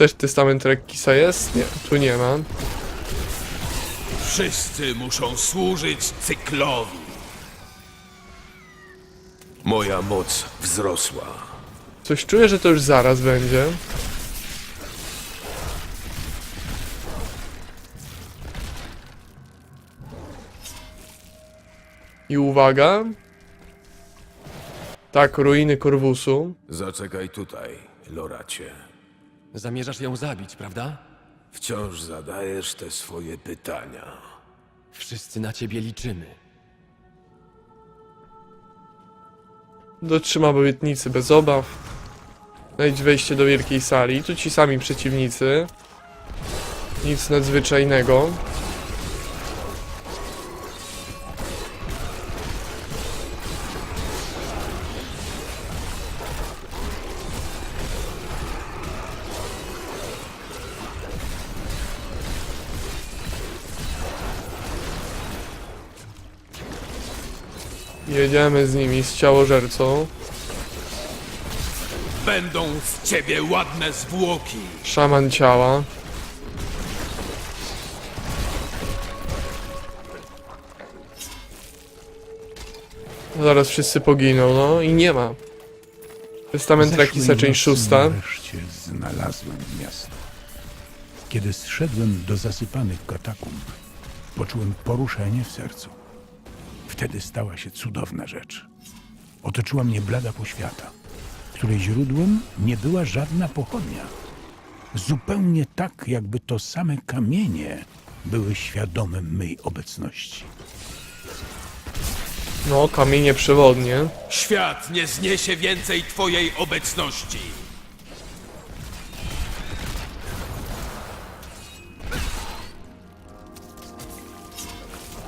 też testament Rekkisa jest? Nie, tu nie ma. Wszyscy muszą służyć cyklowi. Moja moc wzrosła. Coś czuję, że to już zaraz będzie. I uwaga. Tak, ruiny Korwusu. Zaczekaj tutaj, Loracie. Zamierzasz ją zabić, prawda? Wciąż zadajesz te swoje pytania. Wszyscy na ciebie liczymy. Dotrzymam obietnicy bez obaw. Znajdź wejście do wielkiej sali. Tu ci sami przeciwnicy. Nic nadzwyczajnego. Jedziemy z nimi, z ciałożercą. Będą z ciebie ładne zwłoki. Szaman ciała. Zaraz wszyscy poginą, no i nie ma. Testament Rakisa, część szósta. Nareszcie znalazłem miasto. Kiedy zszedłem do zasypanych katakumb, poczułem poruszenie w sercu. Wtedy stała się cudowna rzecz. Otoczyła mnie blada poświata, której źródłem nie była żadna pochodnia. Zupełnie tak, jakby to same kamienie były świadome mej obecności. No, kamienie przewodnie. Świat nie zniesie więcej twojej obecności.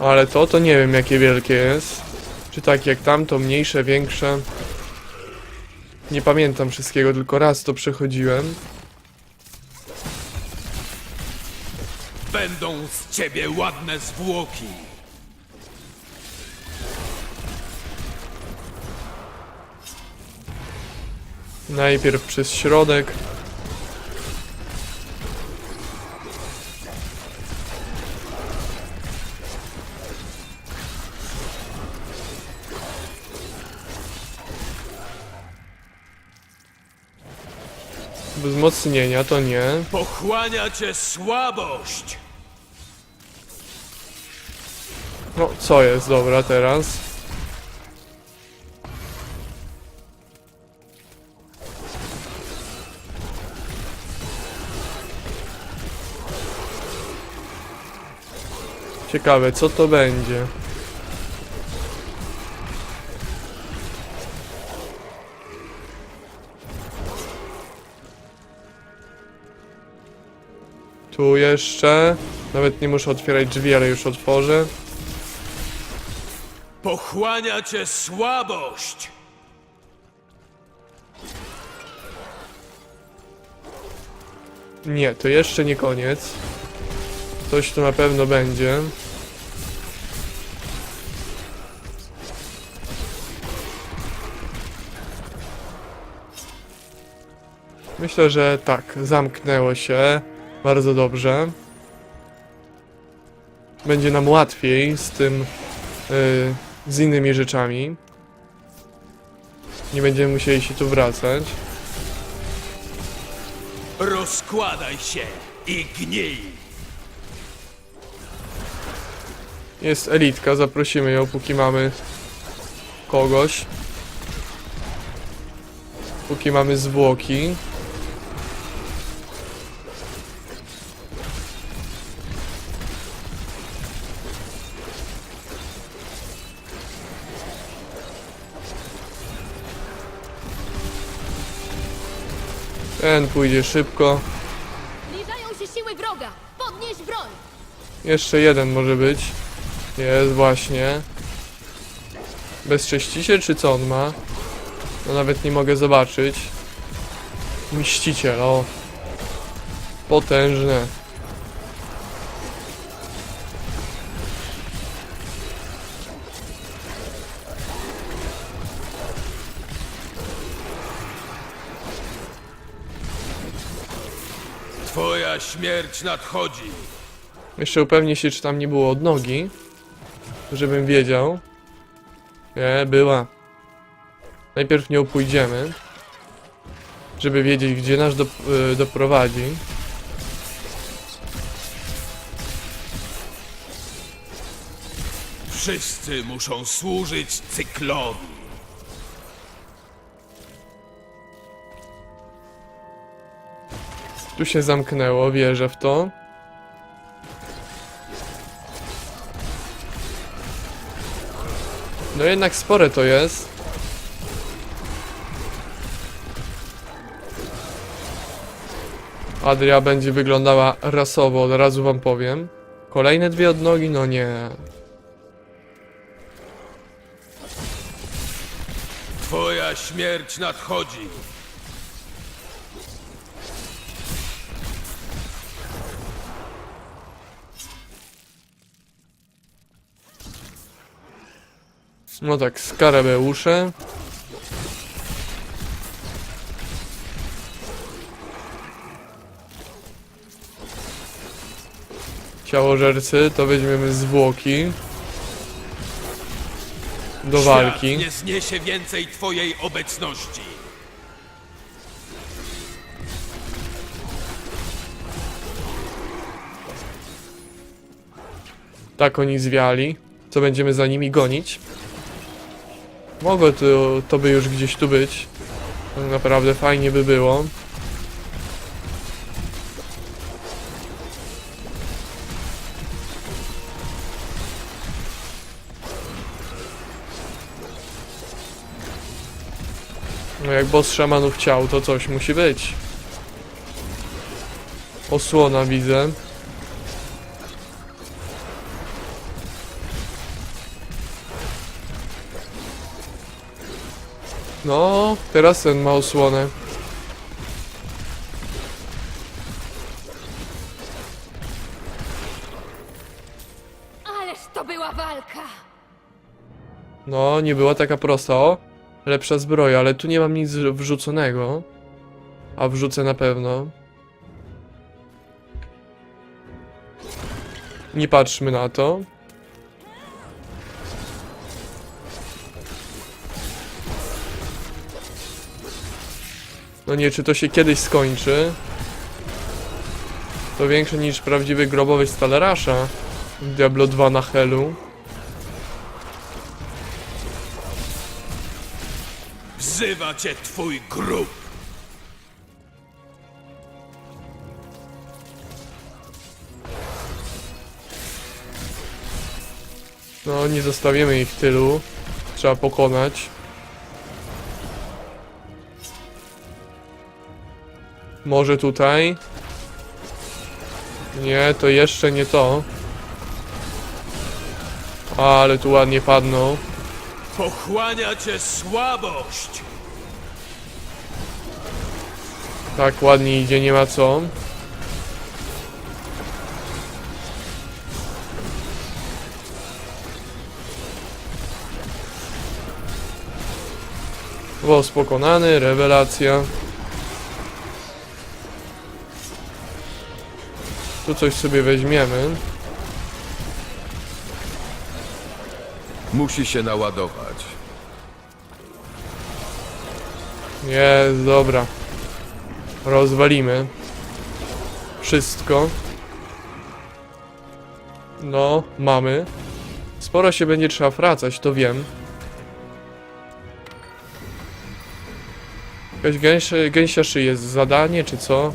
Ale to, to nie wiem jakie wielkie jest. Czy tak jak tamto, mniejsze, większe. Nie pamiętam wszystkiego, tylko raz to przechodziłem. Będą z ciebie ładne zwłoki. Najpierw przez środek. Wzmocnienia to nie. Pochłania cię słabość. No, co jest dobra teraz? Ciekawe, co to będzie? Tu jeszcze. Nawet nie muszę otwierać drzwi, ale już otworzę. Pochłania cię słabość. Nie, to jeszcze nie koniec. Coś tu na pewno będzie. Myślę, że tak, zamknęło się bardzo dobrze. Będzie nam łatwiej z tym, yy, z innymi rzeczami. Nie będziemy musieli się tu wracać. Rozkładaj się i gnij. Jest elitka, zaprosimy ją, póki mamy kogoś. Póki mamy zwłoki. Ten pójdzie szybko. Zbliżają się siły wroga! Podnieś broń! Jeszcze jeden może być. Jest właśnie. Bezcześciciel czy co on ma? No nawet nie mogę zobaczyć. Mściciel, o. Potężne. Śmierć nadchodzi. Jeszcze upewnię się, czy tam nie było odnogi. Żebym wiedział. Nie, była. Najpierw nią pójdziemy. Żeby wiedzieć, gdzie nas dop y, doprowadzi. Wszyscy muszą służyć cyklowi. Tu się zamknęło, wierzę w to. No jednak spore to jest. Adria będzie wyglądała rasowo, od razu wam powiem. Kolejne dwie odnogi? No nie. Twoja śmierć nadchodzi. No tak, skarabeusze. Ciałożercy, to weźmiemy zwłoki. Do walki. Świat nie zniesie więcej Twojej obecności. Tak oni zwiali. Co będziemy za nimi gonić? Mogło to, to by już gdzieś tu być. Naprawdę fajnie by było. No jak boss szamanów chciał, to coś musi być. Osłona widzę. No, teraz ten ma osłonę. Ależ to była walka! No, nie była taka prosta. O, lepsza zbroja, ale tu nie mam nic wrzuconego. A wrzucę na pewno. Nie patrzmy na to. No nie, czy to się kiedyś skończy? To większe niż prawdziwy grobowy Stalarasza. Diablo 2 na Helu. Wzywa Cię Twój grób. No, nie zostawimy ich tylu. Trzeba pokonać. Może tutaj? Nie, to jeszcze nie to. Ale tu ładnie padną. Pochłania Cię słabość. Tak, ładnie idzie, nie ma co. Wos pokonany, rewelacja. Tu coś sobie weźmiemy. Musi się naładować. Jest, dobra. Rozwalimy. Wszystko. No, mamy. Sporo się będzie trzeba wracać, to wiem. Jakaś gęsia, gęsia szyję, zadanie czy co?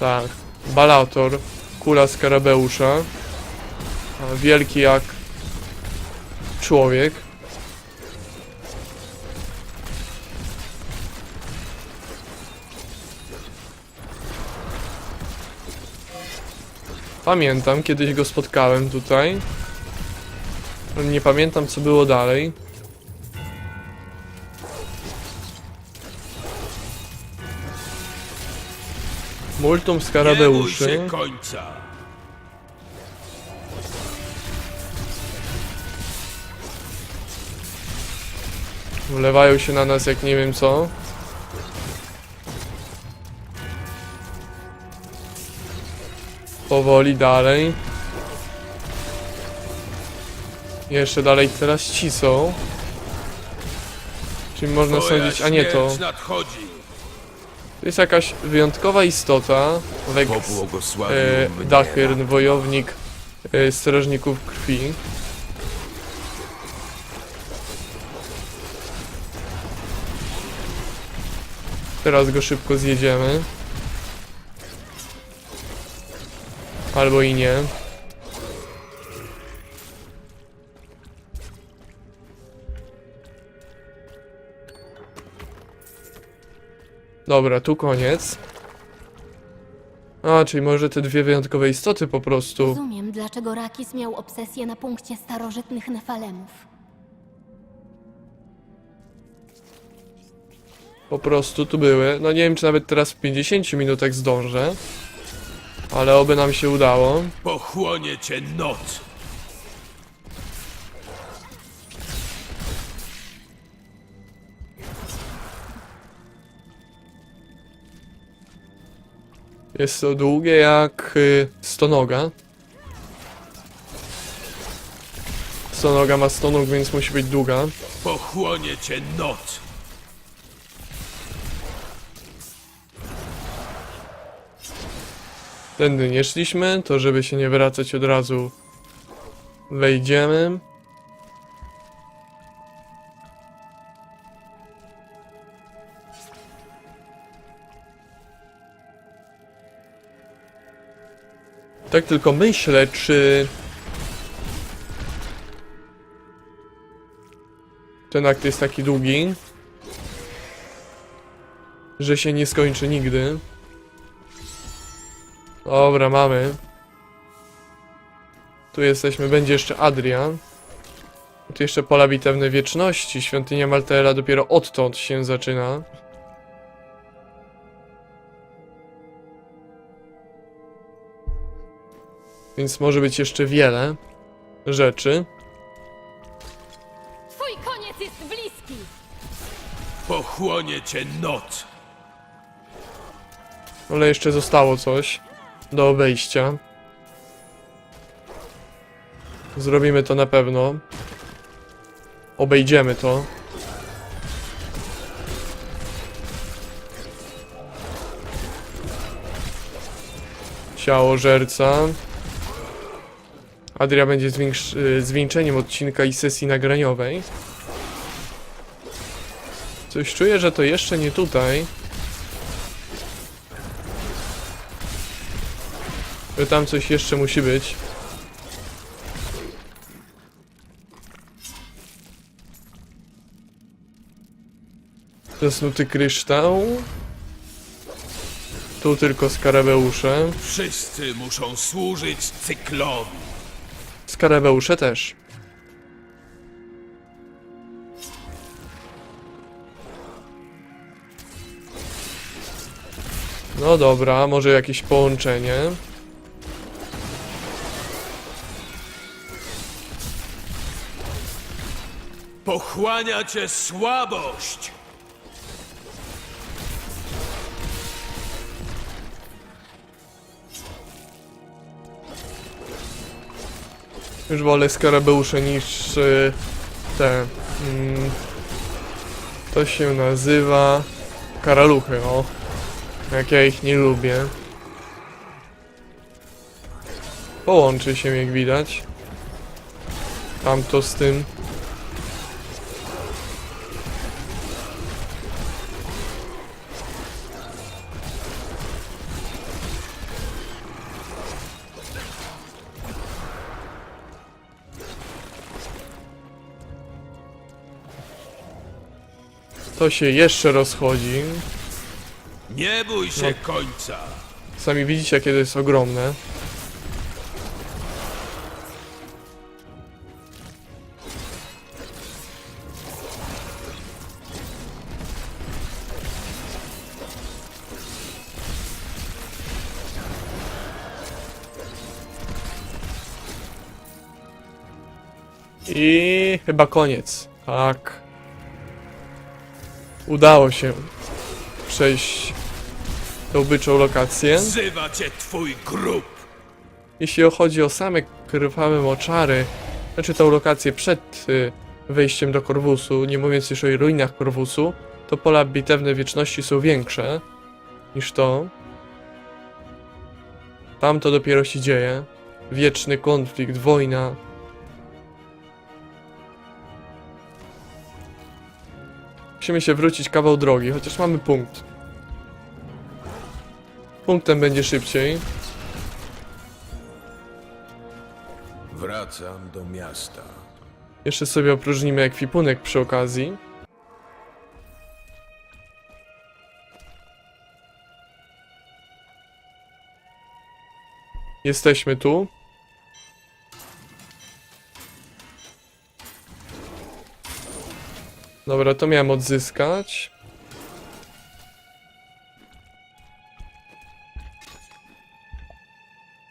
Tak. Balator. Kula skarabeusza. Wielki jak człowiek. Pamiętam, kiedyś go spotkałem tutaj. Nie pamiętam, co było dalej. Multum Nie bój skarabeuszy. się końca. Wlewają się na nas jak nie wiem co. Powoli dalej. Jeszcze dalej teraz ci są. Czyli można Twoja sądzić, a nie to. nadchodzi. To jest jakaś wyjątkowa istota. Pobłogosławił e. Dachyrn, wojownik e, strażników krwi. Teraz go szybko zjedziemy. Albo i nie. Dobra, tu koniec. A, czyli może te dwie wyjątkowe istoty po prostu. Rozumiem, dlaczego Rakis miał obsesję na punkcie starożytnych Nefalemów. Po prostu tu były. No nie wiem, czy nawet teraz w 50 minutach zdążę. Ale oby nam się udało. Pochłonie cię noc. Jest to długie jak y, stonoga. Stonoga ma stonóg, więc musi być długa. Pochłonie cię noc. Tędy nie szliśmy, to żeby się nie wracać od razu wejdziemy. Tylko myślę, czy ten akt jest taki długi, że się nie skończy nigdy. Dobra, mamy. Tu jesteśmy, będzie jeszcze Adrian. Tu jeszcze pola bitewne wieczności. Świątynia Maltera dopiero odtąd się zaczyna. Więc może być jeszcze wiele rzeczy. Twój koniec jest bliski! Pochłonie cię noc. Ale jeszcze zostało coś do obejścia. Zrobimy to na pewno. Obejdziemy to. Ciało żerca. Adria będzie y, zwieńczeniem odcinka i sesji nagraniowej. Coś czuję, że to jeszcze nie tutaj. Że tam coś jeszcze musi być. Zasnuty kryształ. Tu tylko skarabeusze. Wszyscy muszą służyć cyklowi. Skarabeusze też. No dobra, może jakieś połączenie. Pochłania cię słabość. Już wolę skarabeusze niż y, te. Mm, to się nazywa. Karaluchy, o. Jak ja ich nie lubię. Połączy się, jak widać. Tamto z tym. To się jeszcze rozchodzi. Nie bój się końca. Sami widzicie, jakie to jest ogromne. I chyba koniec. Tak. Udało się przejść tą byczą lokację. Wzywa cię twój grób. jeśli chodzi o same krwawe moczary, znaczy tą lokację przed y, wejściem do Korwusu, nie mówiąc już o ruinach Korwusu, to pola bitewne wieczności są większe niż to. Tam to dopiero się dzieje. Wieczny konflikt, wojna. Musimy się wrócić kawał drogi, chociaż mamy punkt. Punktem będzie szybciej. Wracam do miasta. Jeszcze sobie opróżnimy ekwipunek przy okazji. Jesteśmy tu. Dobra, to miałem odzyskać.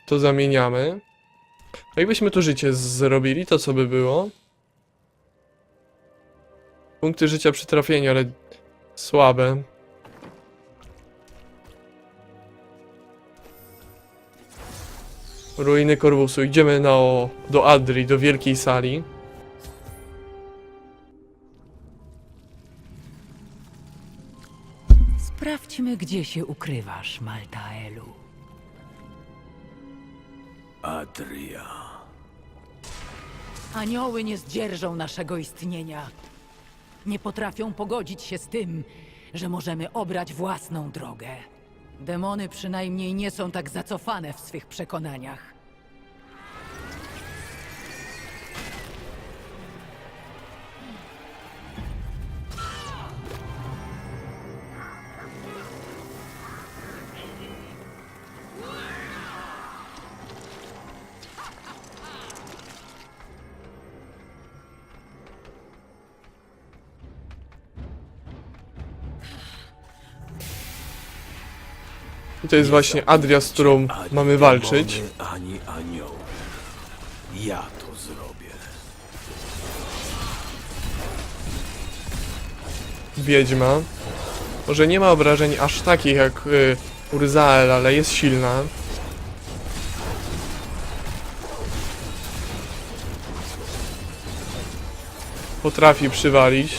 To zamieniamy. No Jakbyśmy tu życie zrobili, to co by było? Punkty życia przy trafieniu, ale słabe. Ruiny Korwusu. Idziemy na do Adri, do wielkiej sali. Sprawdźmy, gdzie się ukrywasz, Maltaelu. Adria. Anioły nie zdzierżą naszego istnienia. Nie potrafią pogodzić się z tym, że możemy obrać własną drogę. Demony przynajmniej nie są tak zacofane w swych przekonaniach. To jest właśnie Adria, z którą mamy walczyć. Ani anioły. Ja to zrobię. Wiedźma. Może nie ma obrażeń aż takich jak y, Urzael, ale jest silna. Potrafi przywalić.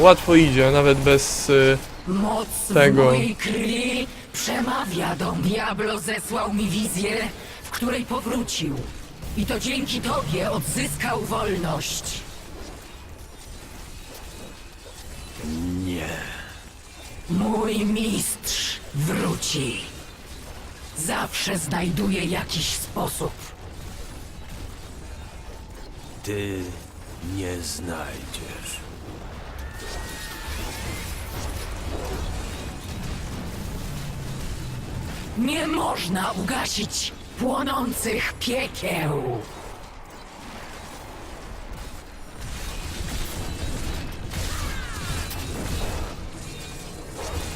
Łatwo idzie, nawet bez... Y, Moc Tego. mojej krwi przemawia do Diablo zesłał mi wizję, w której powrócił. I to dzięki tobie odzyskał wolność. Nie. Mój mistrz wróci. Zawsze znajduje jakiś sposób. Ty nie znajdziesz. Nie można ugasić płonących piekieł.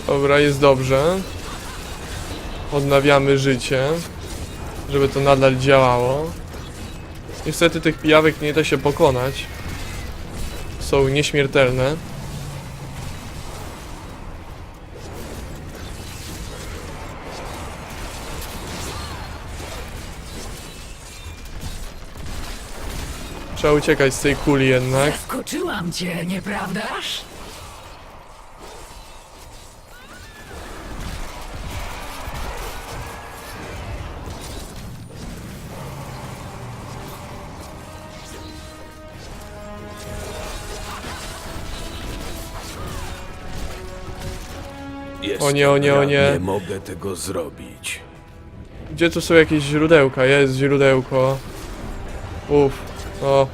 Dobra, jest dobrze. Odnawiamy życie, żeby to nadal działało. Niestety tych pijawek nie da się pokonać. Są nieśmiertelne. Trzeba uciekać z tej kuli jednak. Zaskoczyłam cię, nieprawdaż? Jestem O nie, o nie, o nie. Nie mogę tego zrobić. Gdzie tu są jakieś źródełka? Jest źródełko. Uff, o.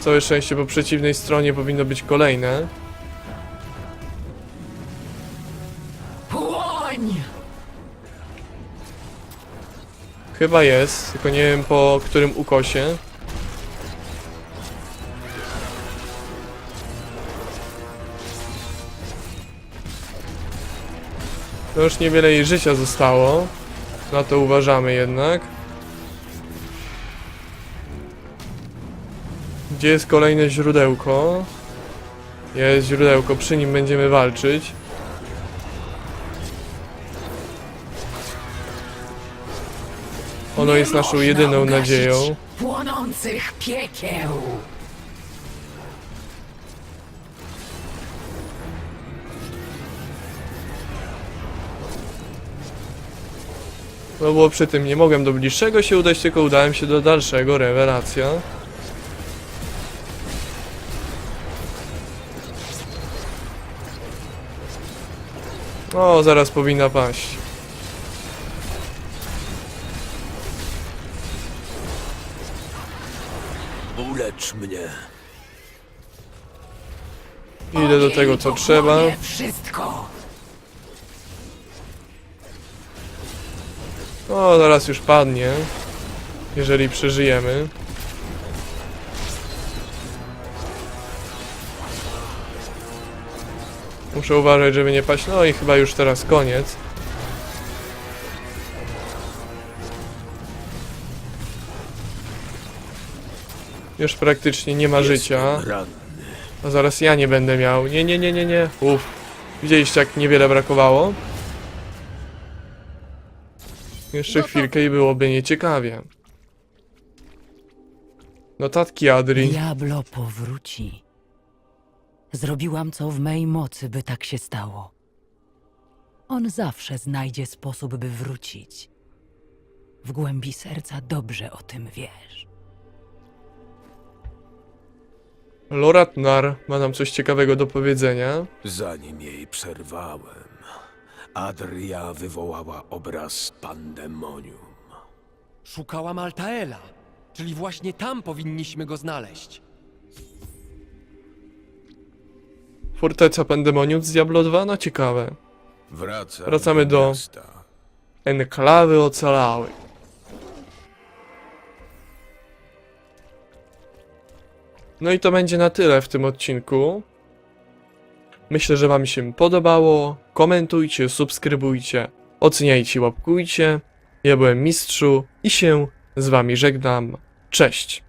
Całe szczęście, po przeciwnej stronie powinno być kolejne. Chyba jest, tylko nie wiem po którym ukosie. No już niewiele jej życia zostało. Na to uważamy jednak. Gdzie jest kolejne źródełko? Jest źródełko, przy nim będziemy walczyć. Ono jest naszą jedyną nadzieją. Płonących piekieł. No bo przy tym nie mogłem do bliższego się udać, tylko udałem się do dalszego, rewelacja. O, zaraz powinna paść. Ulecz mnie. Idę do tego, co trzeba. Wszystko. O, zaraz już padnie. Jeżeli przeżyjemy. Muszę uważać, żeby nie paść. No i chyba już teraz koniec. Już praktycznie nie ma życia. A zaraz ja nie będę miał. Nie, nie, nie, nie, nie. Uff. Widzieliście jak niewiele brakowało? Jeszcze Gotowe. chwilkę i byłoby nieciekawie. Notatki Adri. Diablo powróci. Zrobiłam co w mej mocy, by tak się stało. On zawsze znajdzie sposób, by wrócić. W głębi serca dobrze o tym wiesz. Loratnar ma nam coś ciekawego do powiedzenia. Zanim jej przerwałem, Adria wywołała obraz pandemonium. Szukałam Altaela, czyli właśnie tam powinniśmy go znaleźć. Forteca Pandemonium z Diablo 2? No ciekawe. Wraca Wracamy do- miasta. Enklawy ocalałych. No i to będzie na tyle w tym odcinku. Myślę, że Wam się podobało. Komentujcie, subskrybujcie, oceniajcie, łapkujcie. Ja byłem Mistrzu i się z Wami żegnam. Cześć!